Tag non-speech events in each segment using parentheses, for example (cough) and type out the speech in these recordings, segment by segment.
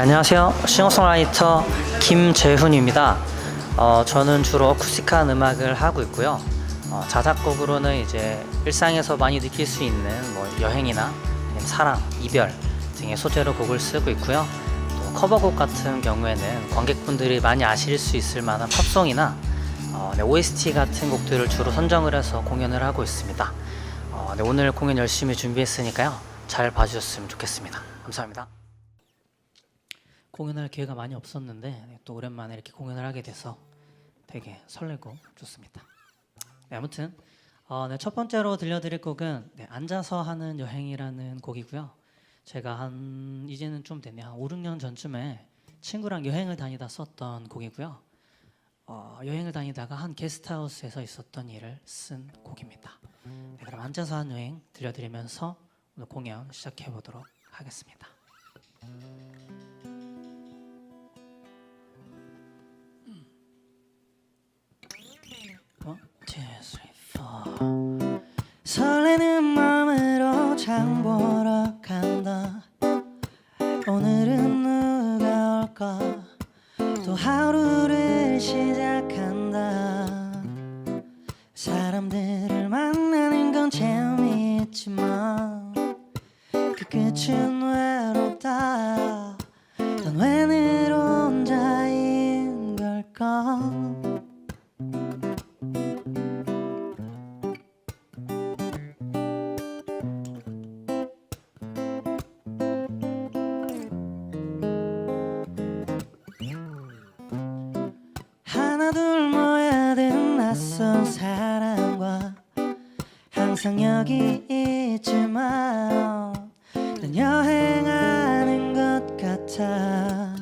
네, 안녕하세요. 싱어송라이터 김재훈입니다. 어, 저는 주로 어쿠스틱한 음악을 하고 있고요. 어, 자작곡으로는 이제 일상에서 많이 느낄 수 있는 뭐 여행이나 사랑, 이별 등의 소재로 곡을 쓰고 있고요. 또 커버곡 같은 경우에는 관객분들이 많이 아실 수 있을 만한 팝송이나 어, 네, OST 같은 곡들을 주로 선정을 해서 공연을 하고 있습니다. 어, 네, 오늘 공연 열심히 준비했으니까요. 잘 봐주셨으면 좋겠습니다. 감사합니다. 공연할 기회가 많이 없었는데 네, 또 오랜만에 이렇게 공연을 하게 돼서 되게 설레고 좋습니다. 네, 아무튼 어, 네, 첫 번째로 들려드릴 곡은 네, 앉아서 하는 여행이라는 곡이고요. 제가 한 이제는 좀 됐네요. 한 5, 6년 전쯤에 친구랑 여행을 다니다 썼던 곡이고요. 어, 여행을 다니다가 한 게스트하우스에서 있었던 일을 쓴 곡입니다. 네, 그럼 앉아서 한 여행 들려드리면서 오늘 공연 시작해 보도록 하겠습니다. 설레는 마음으로 장 보러 간다. 오늘은 누가 올까? 또 하루를 시작한다. 사람들을 만나는 건 재미있지만 그 끝은 여기 있지만 난 여행하는 것 같아.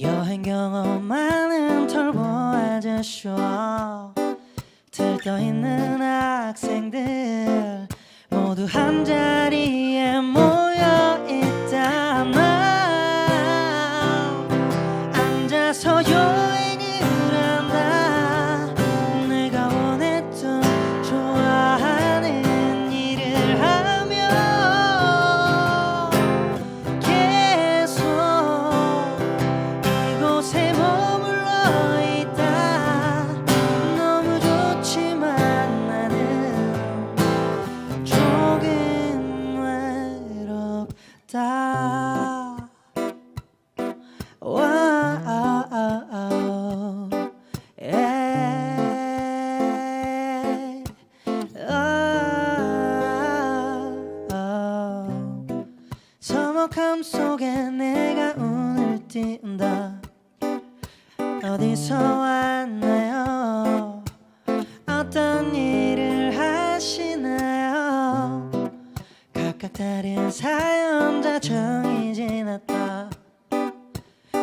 여행 경험 많은 털보 아저씨와 들떠있는 학생들 모두 한 자리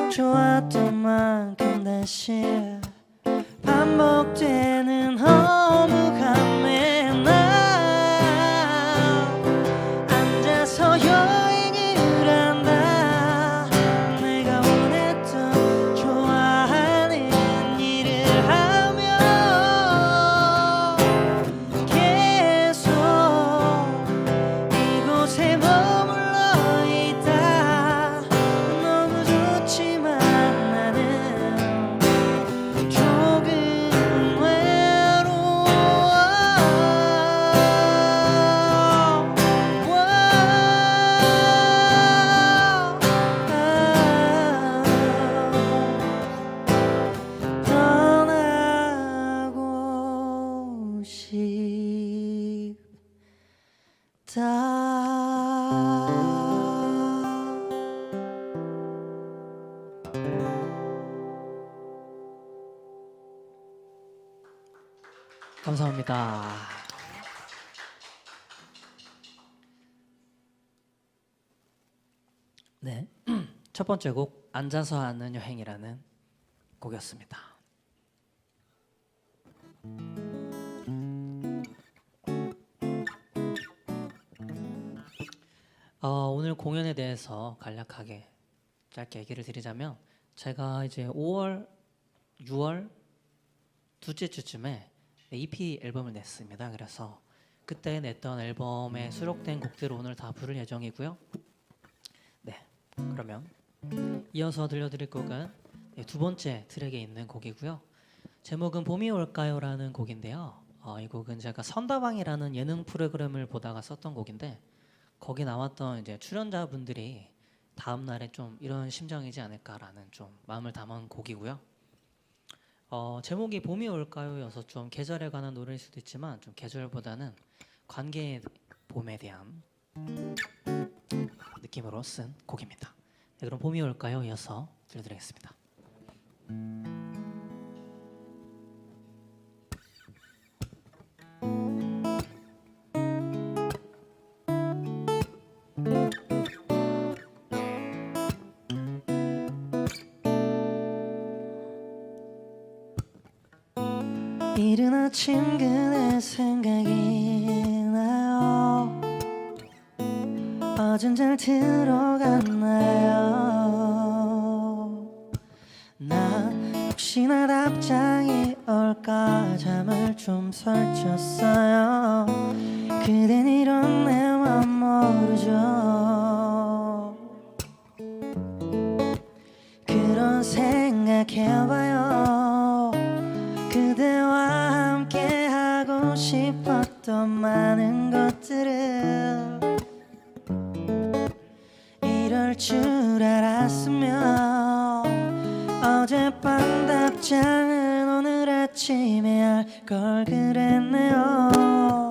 좋았던 만큼 다시 반복되 첫 번째 곡 앉아서 하는 여행이라는 곡이었습니다. 어, 오늘 공연에 대해서 간략하게 짧게 얘기를 드리자면 제가 이제 5월, 6월 둘째 주쯤에 EP 앨범을 냈습니다. 그래서 그때 냈던 앨범에 수록된 곡들을 오늘 다 부를 예정이고요. 네, 그러면 이어서 들려드릴 곡은 네, 두 번째 트랙에 있는 곡이고요. 제목은 봄이 올까요라는 곡인데요. 어, 이 곡은 제가 선다방이라는 예능 프로그램을 보다가 썼던 곡인데 거기 나왔던 이제 출연자분들이 다음 날에 좀 이런 심정이지 않을까라는 좀 마음을 담은 곡이고요. 어, 제목이 봄이 올까요여서 좀 계절에 관한 노래일 수도 있지만 좀 계절보다는 관계의 봄에 대한 느낌으로 쓴 곡입니다. 네, 그럼 봄이 올까요? 이어서 들려드리겠습니다. 들어갔나요? 나 혹시나 답장이 올까 잠을 좀 설쳤어요. 그댄 이런 내 맘 모르죠. 그런 생각해봐요. 그대와 함께 하고 싶었던 많은 것들을 줄 알았으면 어젯밤 답장은 오늘 아침에 할 걸 그랬네요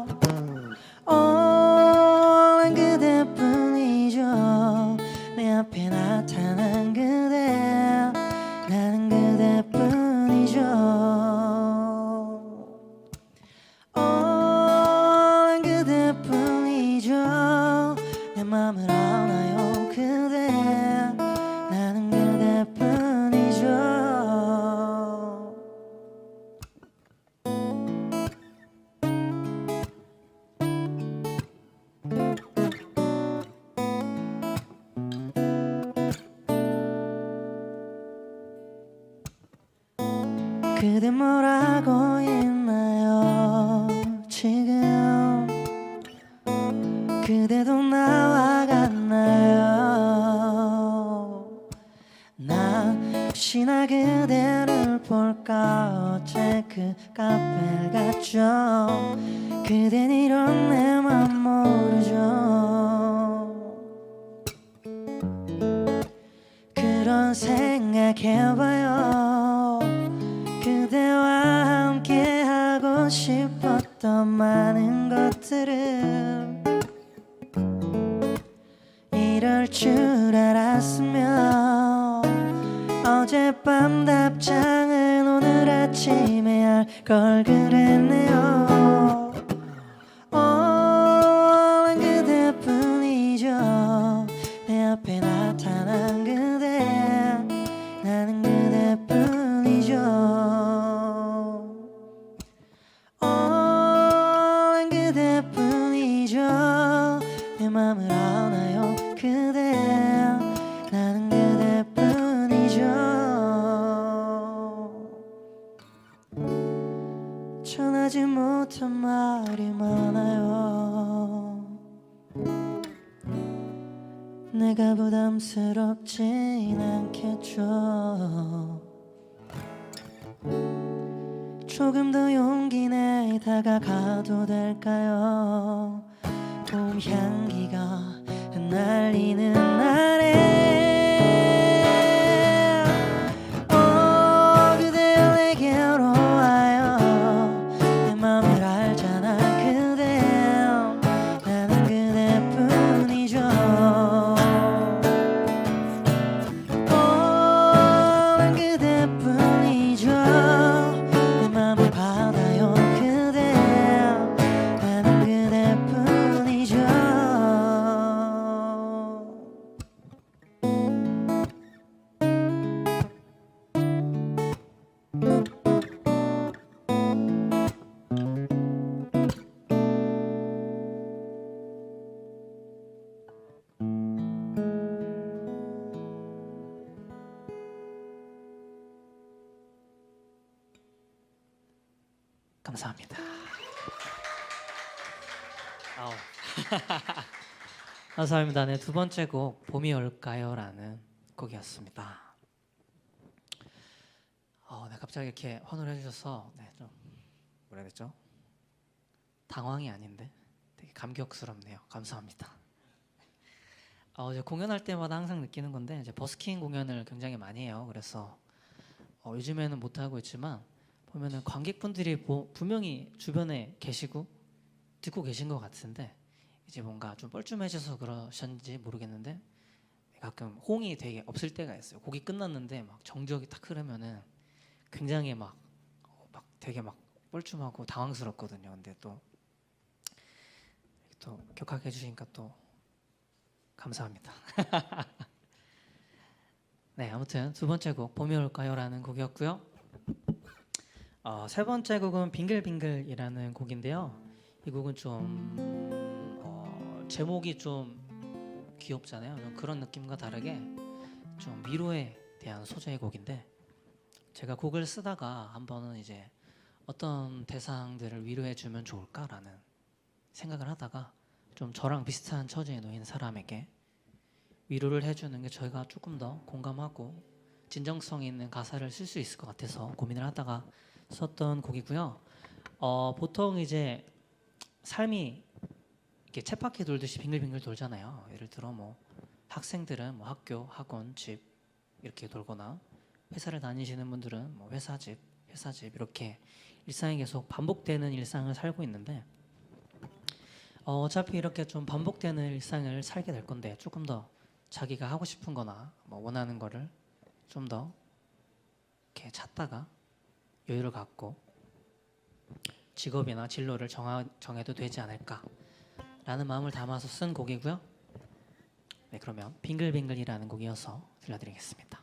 그대 뭐라고 있나요? 지금 그대도 나와 같나요? 나 혹시나 그대를 볼까? 어째 그 카페 갔죠? 그댄 이런 내 것들을 이럴 줄 알았으면 어젯밤 답장은 오늘 아침에 할 걸 그랬네요 내가 부담스럽진 않겠죠. 조금 더 용기 내 다가가도 될까요? 봄 향기가 흩날리는 날에 감사합니다. 아우. (laughs) 감사합니다. 네, 두 번째 곡 봄이 올까요라는 곡이었습니다. 어, 네, 갑자기 이렇게 환호를 해주셔서 네, 좀 뭐라 해야 되죠? 당황이 아닌데 되게 감격스럽네요. 감사합니다. 어, 이제 공연할 때마다 항상 느끼는 건데 이제 버스킹 공연을 굉장히 많이 해요. 그래서 어, 요즘에는 못 하고 있지만 보면은 관객분들이 보- 분명히 주변에 계시고 듣고 계신 것 같은데 이제 뭔가 좀 뻘쭘해져서 그러셨는지 모르겠는데 가끔 호응이 되게 없을 때가 있어요. 곡이 끝났는데 막 정적이 딱 흐르면은 굉장히 막, 어, 막 되게 막 뻘쭘하고 당황스럽거든요. 근데 또, 또 격하게 해주시니까 또 감사합니다. (laughs) 네, 아무튼 두 번째 곡 봄이 올까요라는 곡이었고요. 어, 세 번째 곡은 빙글빙글이라는 곡인데요. 이 곡은 좀 어, 제목이 좀 귀엽잖아요. 좀 그런 느낌과 다르게 좀 위로에 대한 소재의 곡인데 제가 곡을 쓰다가 한 번은 이제 어떤 대상들을 위로해 주면 좋을까라는 생각을 하다가 좀 저랑 비슷한 처지에 놓인 사람에게 위로를 해주는 게 저희가 조금 더 공감하고 진정성 있는 가사를 쓸 수 있을 것 같아서 고민을 하다가 썼던 곡이고요. 어, 보통 이제 삶이 이렇게 쳇바퀴 돌듯이 빙글빙글 돌잖아요. 예를 들어 뭐 학생들은 뭐 학교, 학원, 집 이렇게 돌거나 회사를 다니시는 분들은 뭐 회사 집, 회사 집 이렇게 일상이 계속 반복되는 일상을 살고 있는데 어, 어차피 이렇게 좀 반복되는 일상을 살게 될 건데 조금 더 자기가 하고 싶은 거나 뭐 원하는 거를 좀 더 이렇게 찾다가 여유를 갖고 직업이나 진로를 정하, 정해도 되지 않을까라는 마음을 담아서 쓴 곡이고요. 네, 그러면 빙글빙글이라는 곡이어서 들려드리겠습니다.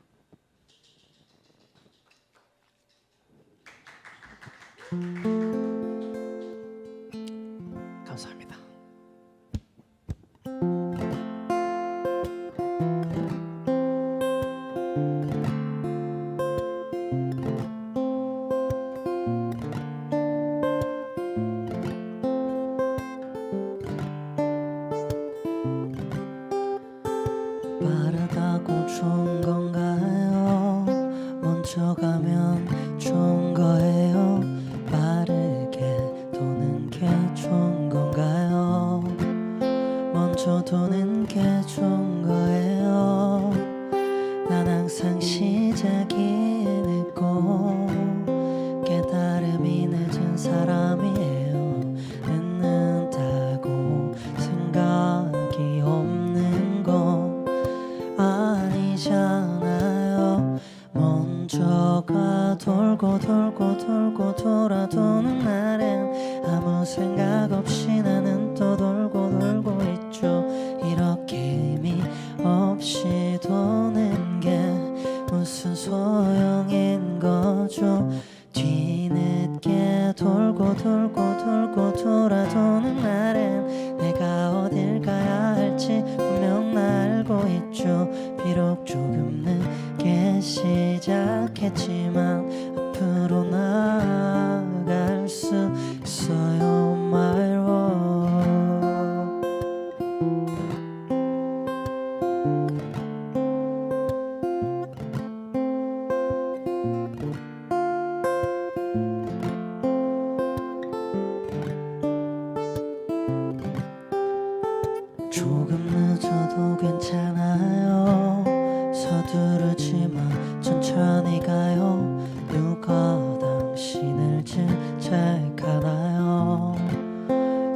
질책하나요?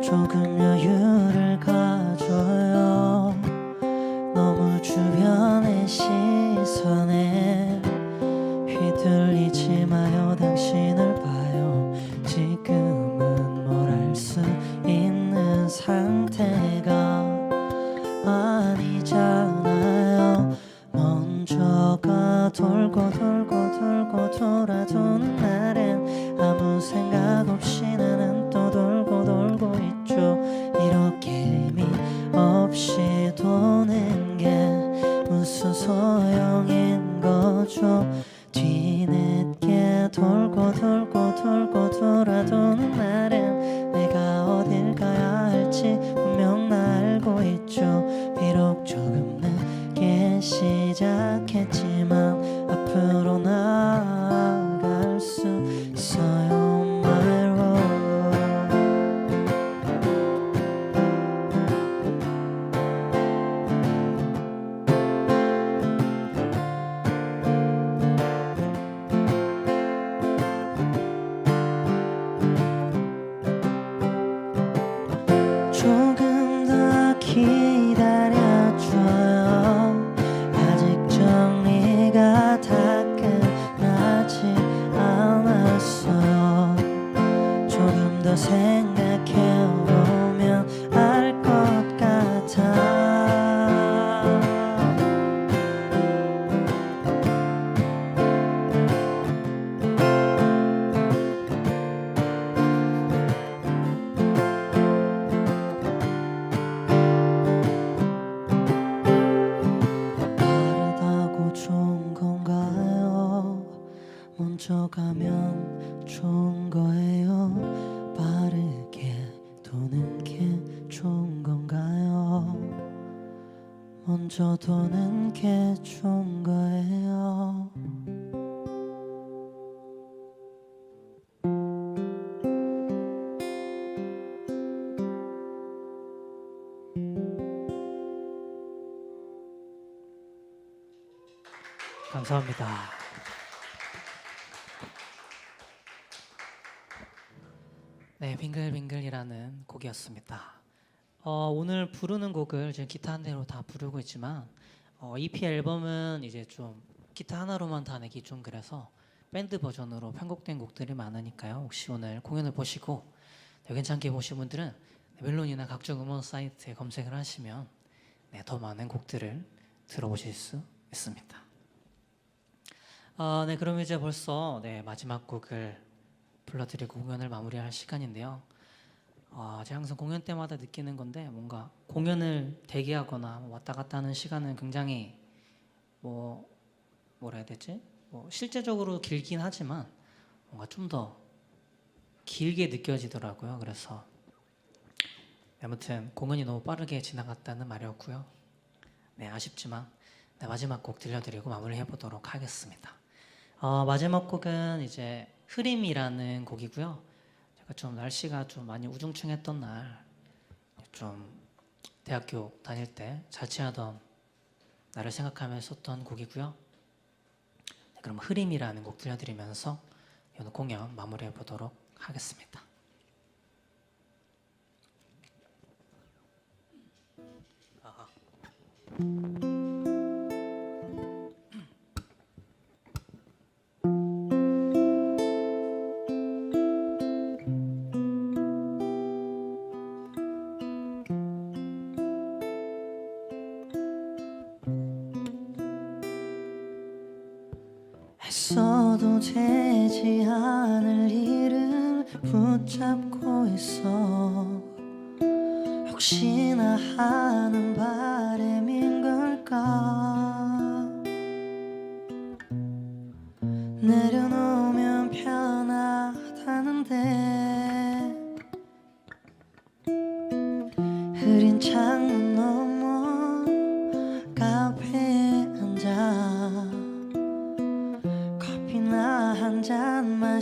조금 먼저 도는 게 좋은 거예요. 감사합니다. 네, 빙글빙글이라는 곡이었습니다. 어, 오늘 부르는 곡을 지금 기타 한 대로 다 부르고 있지만 어, EP 앨범은 이제 좀 기타 하나로만 다 내기 좀 그래서 밴드 버전으로 편곡된 곡들이 많으니까요. 혹시 오늘 공연을 보시고 네, 괜찮게 보신 분들은 멜론이나 각종 음원 사이트에 검색을 하시면 네, 더 많은 곡들을 들어보실 수 있습니다. 아, 네, 그럼 이제 벌써 네, 마지막 곡을 불러드리고 공연을 마무리할 시간인데요. 아, 제가 항상 공연 때마다 느끼는 건데 뭔가 공연을 대기하거나 뭐 왔다 갔다 하는 시간은 굉장히 뭐 뭐라 해야 되지? 뭐 실제적으로 길긴 하지만 뭔가 좀 더 길게 느껴지더라고요. 그래서 아무튼 공연이 너무 빠르게 지나갔다는 말이었고요. 네, 아쉽지만 네, 마지막 곡 들려드리고 마무리해 보도록 하겠습니다. 어, 마지막 곡은 이제 흐림이라는 곡이고요. 좀 날씨가 좀 많이 우중충했던 날, 좀 대학교 다닐 때 자취하던 나를 생각하며 썼던 곡이고요. 네, 그럼 흐림이라는 곡 들려드리면서 오늘 공연 마무리해 보도록 하겠습니다. 아하. 했어도 되지 않을 일을 붙잡고 있어. 혹시나 하는 바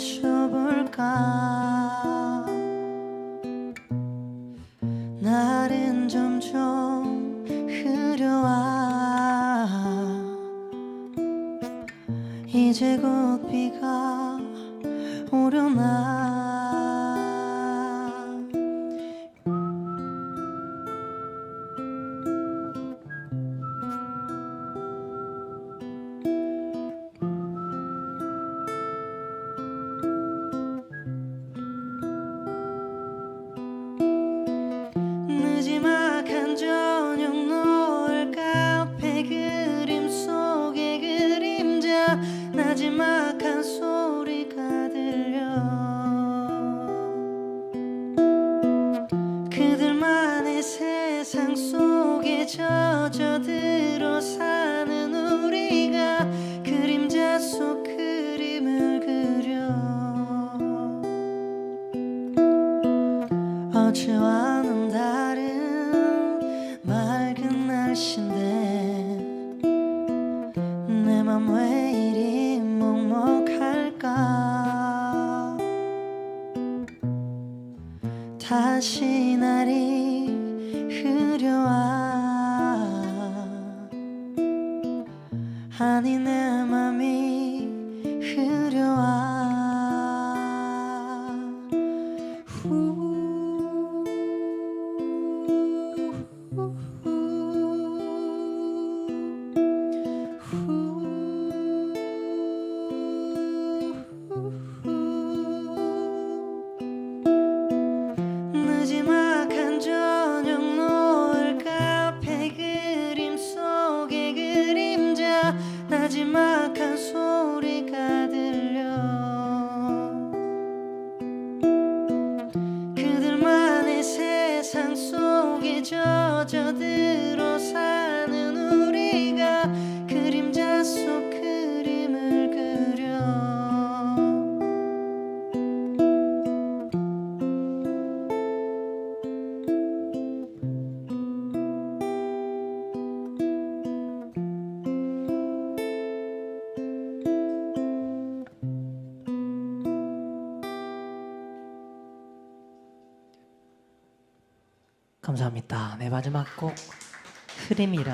마셔볼까? 날은 점점 흐려와. 이제 곧 비가 오려나 나 흐려와. 아니 내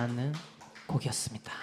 흐림이라는 곡이었습니다.